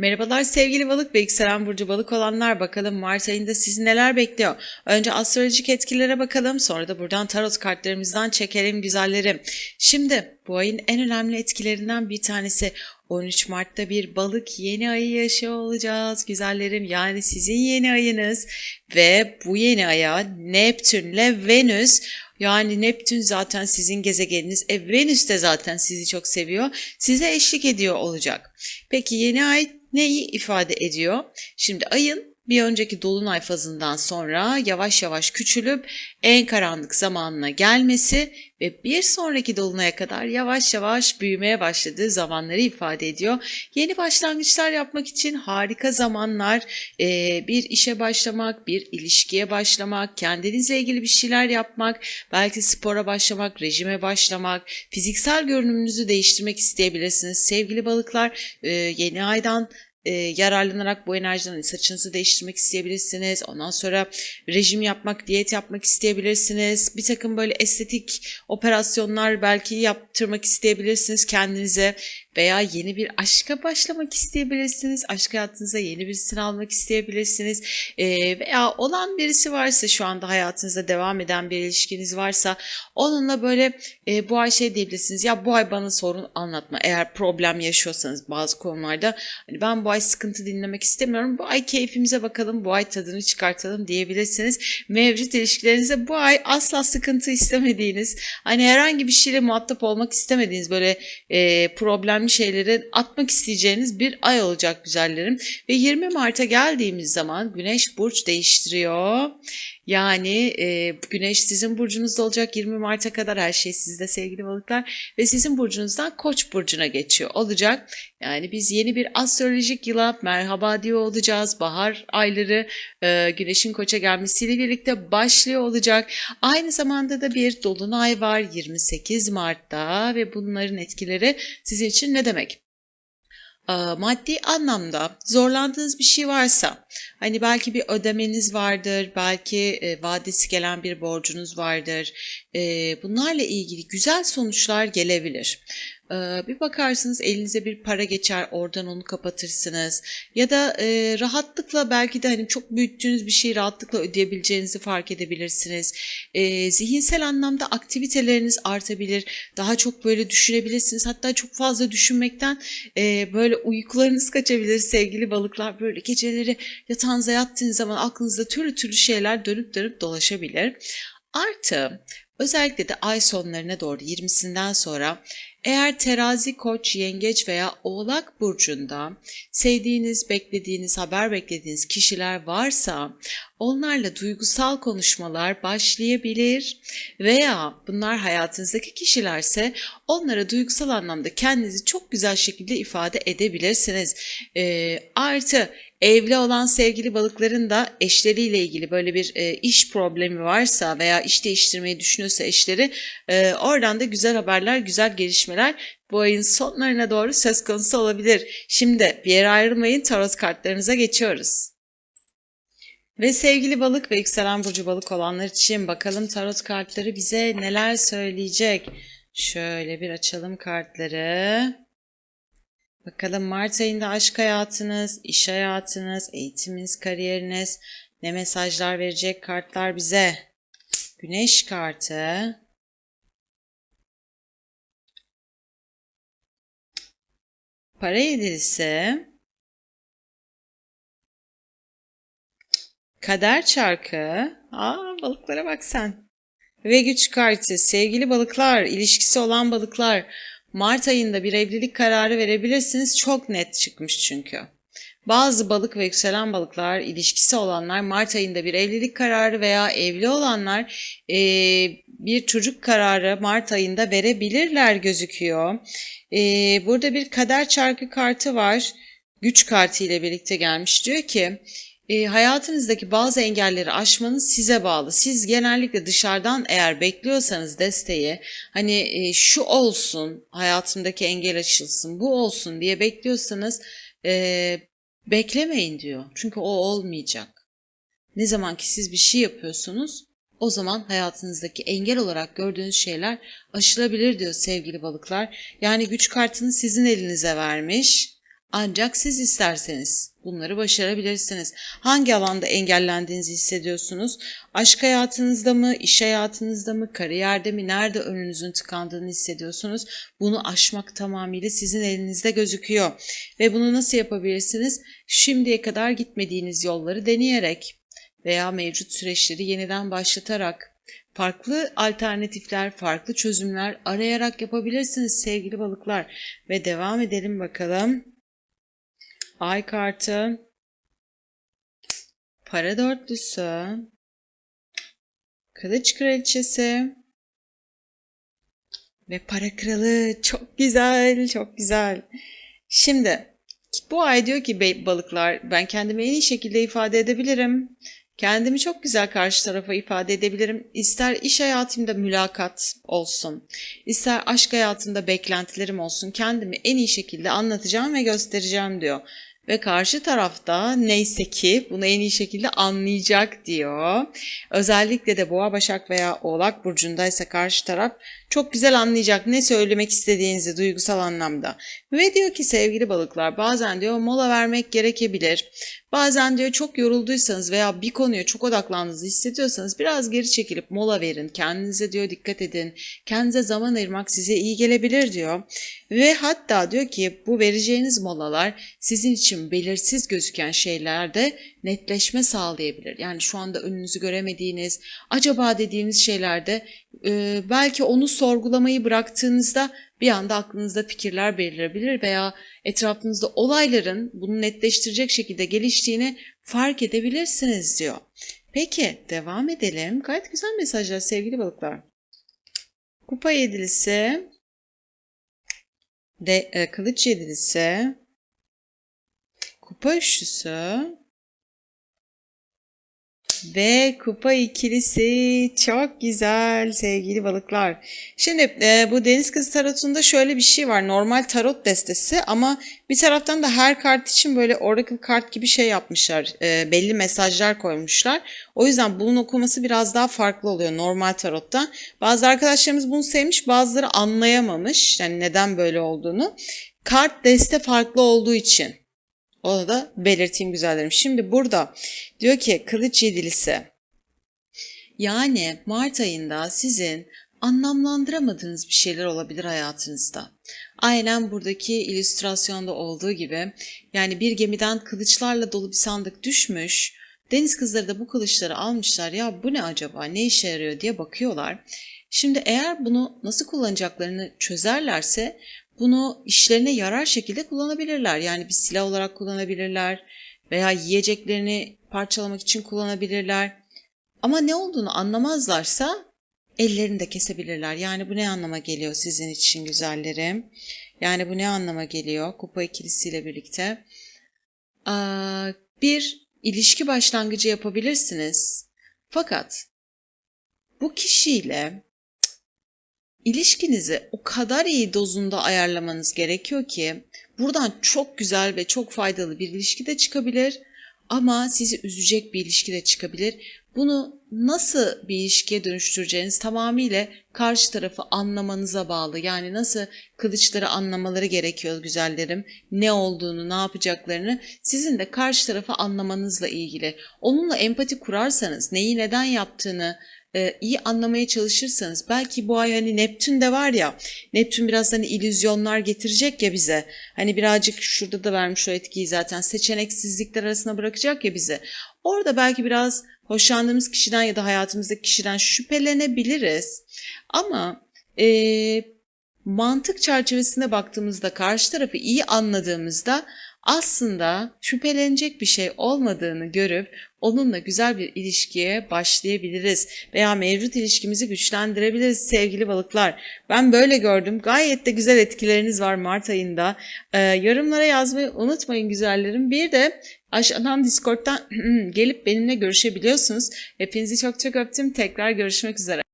Merhabalar sevgili balık ve yükselen burcu balık olanlar bakalım Mart ayında sizi neler bekliyor? Önce astrolojik etkilere bakalım sonra da buradan tarot kartlarımızdan çekelim güzellerim. Şimdi bu ayın en önemli etkilerinden bir tanesi 13 Mart'ta bir balık yeni ayı yaşıyor olacağız güzellerim. Yani sizin yeni ayınız ve bu yeni aya Neptünle Venüs yani Neptün zaten sizin gezegeniniz. E Venüs de zaten sizi çok seviyor. Size eşlik ediyor olacak. Peki yeni ay neyi ifade ediyor? Şimdi ayın bir önceki dolunay fazından sonra yavaş yavaş küçülüp en karanlık zamanına gelmesi ve bir sonraki dolunaya kadar yavaş yavaş büyümeye başladığı zamanları ifade ediyor. Yeni başlangıçlar yapmak için harika zamanlar, Ee, bir işe başlamak, bir ilişkiye başlamak, kendinizle ilgili bir şeyler yapmak, belki spora başlamak, rejime başlamak, fiziksel görünümünüzü değiştirmek isteyebilirsiniz. Sevgili balıklar, e, yeni aydan e, yararlanarak bu enerjiden hani saçınızı değiştirmek isteyebilirsiniz. Ondan sonra rejim yapmak, diyet yapmak isteyebilirsiniz. Bir takım böyle estetik operasyonlar belki yaptırmak isteyebilirsiniz kendinize veya yeni bir aşka başlamak isteyebilirsiniz. Aşk hayatınıza yeni birisini almak isteyebilirsiniz. Veya olan birisi varsa şu anda hayatınızda devam eden bir ilişkiniz varsa onunla böyle bu ay şey diyebilirsiniz. Ya bu ay bana sorun anlatma. Eğer problem yaşıyorsanız bazı konularda hani ben bu ay sıkıntı dinlemek istemiyorum. Bu ay keyfimize bakalım. Bu ay tadını çıkartalım diyebilirsiniz. Mevcut ilişkilerinizde bu ay asla sıkıntı istemediğiniz hani herhangi bir şeyle muhatap olmak istemediğiniz böyle e, problemli şeyleri atmak isteyeceğiniz bir ay olacak güzellerim. Ve 20 Mart'a geldiğimiz zaman Güneş burç değiştiriyor. Yani e, Güneş sizin burcunuzda olacak 20 Mart'a kadar her şey sizde sevgili balıklar ve sizin burcunuzdan Koç burcuna geçiyor olacak. Yani biz yeni bir astrolojik yıla merhaba diyor olacağız. Bahar ayları e, Güneş'in Koç'a gelmesiyle birlikte başlıyor olacak. Aynı zamanda da bir dolunay var 28 Mart'ta ve bunların etkileri sizin için ne demek? Maddi anlamda zorlandığınız bir şey varsa, hani belki bir ödemeniz vardır, belki e, vadesi gelen bir borcunuz vardır, e, bunlarla ilgili güzel sonuçlar gelebilir. Ee, bir bakarsınız elinize bir para geçer, oradan onu kapatırsınız. Ya da e, rahatlıkla belki de hani çok büyüttüğünüz bir şeyi rahatlıkla ödeyebileceğinizi fark edebilirsiniz. E, zihinsel anlamda aktiviteleriniz artabilir. Daha çok böyle düşünebilirsiniz. Hatta çok fazla düşünmekten e, böyle uykularınız kaçabilir sevgili balıklar. Böyle geceleri yatağınıza yattığınız zaman aklınızda türlü türlü şeyler dönüp dönüp dolaşabilir. Artı özellikle de ay sonlarına doğru 20'sinden sonra eğer terazi, koç, yengeç veya oğlak burcunda sevdiğiniz, beklediğiniz, haber beklediğiniz kişiler varsa onlarla duygusal konuşmalar başlayabilir veya bunlar hayatınızdaki kişilerse onlara duygusal anlamda kendinizi çok güzel şekilde ifade edebilirsiniz. E, artı evli olan sevgili balıkların da eşleriyle ilgili böyle bir e, iş problemi varsa veya iş değiştirmeyi düşünüyorsa eşleri e, oradan da güzel haberler, güzel gelişmeler bu ayın sonlarına doğru söz konusu olabilir. Şimdi bir yere ayrılmayın tarot kartlarınıza geçiyoruz. Ve sevgili balık ve yükselen burcu balık olanlar için bakalım tarot kartları bize neler söyleyecek. Şöyle bir açalım kartları. Bakalım Mart ayında aşk hayatınız, iş hayatınız, eğitiminiz, kariyeriniz ne mesajlar verecek kartlar bize? Güneş kartı. Para yedilisi. Kader çarkı. Aa balıklara bak sen. Ve güç kartı. Sevgili balıklar, ilişkisi olan balıklar. Mart ayında bir evlilik kararı verebilirsiniz. Çok net çıkmış çünkü. Bazı balık ve yükselen balıklar, ilişkisi olanlar Mart ayında bir evlilik kararı veya evli olanlar e, bir çocuk kararı Mart ayında verebilirler gözüküyor. E, burada bir kader çarkı kartı var. Güç kartı ile birlikte gelmiş. Diyor ki e, hayatınızdaki bazı engelleri aşmanız size bağlı. Siz genellikle dışarıdan eğer bekliyorsanız desteği hani e, şu olsun hayatımdaki engel aşılsın bu olsun diye bekliyorsanız e, beklemeyin diyor. Çünkü o olmayacak. Ne zaman ki siz bir şey yapıyorsunuz o zaman hayatınızdaki engel olarak gördüğünüz şeyler aşılabilir diyor sevgili balıklar. Yani güç kartını sizin elinize vermiş. Ancak siz isterseniz bunları başarabilirsiniz. Hangi alanda engellendiğinizi hissediyorsunuz? Aşk hayatınızda mı, iş hayatınızda mı, kariyerde mi, nerede önünüzün tıkandığını hissediyorsunuz? Bunu aşmak tamamıyla sizin elinizde gözüküyor. Ve bunu nasıl yapabilirsiniz? Şimdiye kadar gitmediğiniz yolları deneyerek veya mevcut süreçleri yeniden başlatarak farklı alternatifler, farklı çözümler arayarak yapabilirsiniz sevgili balıklar. Ve devam edelim bakalım. Ay kartı, para dörtlüsü, kılıç kraliçesi ve para kralı. Çok güzel, çok güzel. Şimdi bu ay diyor ki balıklar ben kendimi en iyi şekilde ifade edebilirim. Kendimi çok güzel karşı tarafa ifade edebilirim. İster iş hayatımda mülakat olsun, ister aşk hayatımda beklentilerim olsun. Kendimi en iyi şekilde anlatacağım ve göstereceğim diyor. Ve karşı tarafta neyse ki bunu en iyi şekilde anlayacak diyor. Özellikle de Boğa, Başak veya Oğlak burcundaysa karşı taraf çok güzel anlayacak ne söylemek istediğinizi duygusal anlamda. Ve diyor ki sevgili balıklar bazen diyor mola vermek gerekebilir. Bazen diyor çok yorulduysanız veya bir konuya çok odaklandığınızı hissediyorsanız biraz geri çekilip mola verin. Kendinize diyor dikkat edin. Kendinize zaman ayırmak size iyi gelebilir diyor. Ve hatta diyor ki bu vereceğiniz molalar sizin için belirsiz gözüken şeylerde netleşme sağlayabilir. Yani şu anda önünüzü göremediğiniz, acaba dediğiniz şeylerde e, belki onu sorgulamayı bıraktığınızda bir anda aklınızda fikirler belirebilir veya etrafınızda olayların bunu netleştirecek şekilde geliştiğini fark edebilirsiniz diyor. Peki devam edelim. Gayet güzel mesajlar sevgili balıklar. Kupa yedilisi, de, e, kılıç yedilisi, kupa üçlüsü ve kupa ikilisi çok güzel sevgili balıklar. Şimdi e, bu Deniz Kızı Tarot'unda şöyle bir şey var. Normal tarot destesi ama bir taraftan da her kart için böyle oracle kart gibi şey yapmışlar. E, belli mesajlar koymuşlar. O yüzden bunun okuması biraz daha farklı oluyor normal tarottan. Bazı arkadaşlarımız bunu sevmiş bazıları anlayamamış. Yani neden böyle olduğunu. Kart deste farklı olduğu için. Onu da belirteyim güzellerim. Şimdi burada diyor ki kılıç yedilisi. Yani Mart ayında sizin anlamlandıramadığınız bir şeyler olabilir hayatınızda. Aynen buradaki illüstrasyonda olduğu gibi yani bir gemiden kılıçlarla dolu bir sandık düşmüş. Deniz kızları da bu kılıçları almışlar. Ya bu ne acaba? Ne işe yarıyor diye bakıyorlar. Şimdi eğer bunu nasıl kullanacaklarını çözerlerse bunu işlerine yarar şekilde kullanabilirler. Yani bir silah olarak kullanabilirler veya yiyeceklerini parçalamak için kullanabilirler. Ama ne olduğunu anlamazlarsa ellerini de kesebilirler. Yani bu ne anlama geliyor sizin için güzellerim? Yani bu ne anlama geliyor kupa ikilisiyle birlikte? Bir ilişki başlangıcı yapabilirsiniz. Fakat bu kişiyle İlişkinizi o kadar iyi dozunda ayarlamanız gerekiyor ki buradan çok güzel ve çok faydalı bir ilişki de çıkabilir ama sizi üzecek bir ilişki de çıkabilir. Bunu nasıl bir ilişkiye dönüştüreceğiniz tamamıyla karşı tarafı anlamanıza bağlı. Yani nasıl kılıçları anlamaları gerekiyor güzellerim. Ne olduğunu, ne yapacaklarını sizin de karşı tarafı anlamanızla ilgili. Onunla empati kurarsanız, neyi neden yaptığını, e, iyi anlamaya çalışırsanız belki bu ay hani Neptün de var ya Neptün biraz hani illüzyonlar getirecek ya bize. Hani birazcık şurada da vermiş o etkiyi zaten seçeneksizlikler arasına bırakacak ya bize orada belki biraz hoşlandığımız kişiden ya da hayatımızdaki kişiden şüphelenebiliriz. Ama e, mantık çerçevesinde baktığımızda karşı tarafı iyi anladığımızda aslında şüphelenecek bir şey olmadığını görüp onunla güzel bir ilişkiye başlayabiliriz veya mevcut ilişkimizi güçlendirebiliriz sevgili balıklar. Ben böyle gördüm. Gayet de güzel etkileriniz var Mart ayında. Ee, yorumlara yazmayı unutmayın güzellerim. Bir de aşağıdan Discord'dan gelip benimle görüşebiliyorsunuz. Hepinizi çok çok öptüm. Tekrar görüşmek üzere.